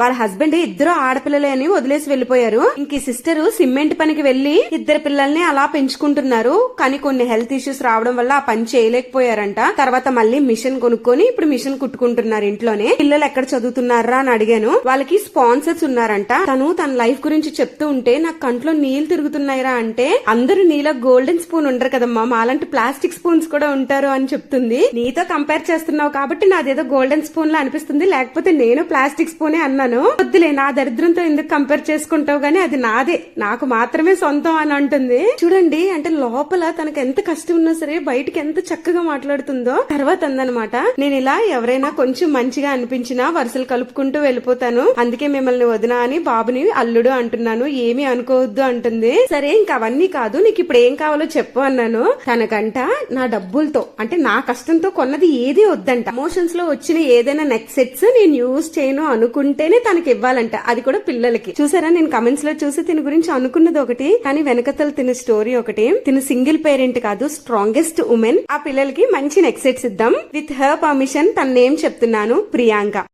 వాళ్ళ హస్బెండ్ ఇద్దరు ఆడపిల్లలే అని వదిలేసి వెళ్ళిపోయారు ఇంక ఈ సిస్టర్ సిమెంట్ పనికి వెళ్ళి ఇద్దరు పిల్లల్ని అలా పెంచుకుంటున్నారు. కానీ కొన్ని హెల్త్ ఇష్యూస్ రావడం వల్ల ఆ పని చేయలేకపోయారంట. తర్వాత మళ్ళీ మిషన్ కొనుక్కొని ఇప్పుడు మిషన్ కుట్టుకుంటున్నారు ఇంట్లోనే. పిల్లలు ఎక్కడ చదువుతున్నారా అని అడిగాను. వాళ్ళకి స్పాన్సర్స్ ఉన్నారంట. తను తన లైఫ్ గురించి చెప్తూ ఉంటే నాకు కంట్లో నీళ్ళు తిరుగుతున్నాయిరా అంటే అందరూ నీలో గోల్డెన్ స్పూన్ ఉండరు కదమ్మా. మాలాంటి ప్లాస్టిక్ స్పూన్స్ కూడా ఉంటారు అని చెప్తుంది. నీతో కంపేర్ చేస్తున్నావు కాబట్టి నాదేదో గోల్డెన్ స్పూన్ లా అనిపిస్తుంది. లేకపోతే నేను ప్లాస్టిక్ స్పూనే అన్నాను వద్దులే నా దరిద్రంతో ఎందుకు కంపేర్ చేసుకుంటావు గానీ అది నాదే. నాకు మాత్రమే సొంతం అని అంటుంది. చూడండి అంటే లోపల తనకు ఎంత కష్టం ఉన్నా సరే బయటికి ఎంత చక్కగా మాట్లాడుతుందో తర్వాత అందనమాట. నేను ఇలా ఎవరైనా కొంచెం మంచిగా అనిపించినా వరుసలు కలుపుకుంటూ వెళ్ళిపోతాను. అందుకే మిమ్మల్ని వదినా అని బాబుని అల్లుడు అంటున్నాను. ఏమి అనుకోవద్దు అంటుంది. సరే ఇంకా అవన్నీ కాదు నీకు ఇప్పుడు ఏం కావాలో చెప్పు అన్నాను. తనకంట నా డబ్బులతో అంటే నా కష్టంతో కొన్నది ఏది వద్దంట. ఎమోషన్స్లో వచ్చిన ఏదైనా నెక్ సెట్స్ నేను యూజ్ చేయను అనుకుంటేనే తనకి ఇవ్వాలంట. అది కూడా పిల్లలకి. చూసారా? నేను కమెంట్స్లో చూసి తిని గురించి అనుకున్నది ఒకటి. కానీ వెనకతలు తిన స్టోరీ ఒకటి. తిన సింగిల్ పేరెంట్ కాదు స్ట్రాంగెస్ట్ ఉమెన్ ఆ పిల్లలకి మంచి నెక్సెట్స్ ఇద్దాం. విత్ హర్ పర్మిషన్ తన నేమ్ చెప్తున్నాను ప్రియాంక.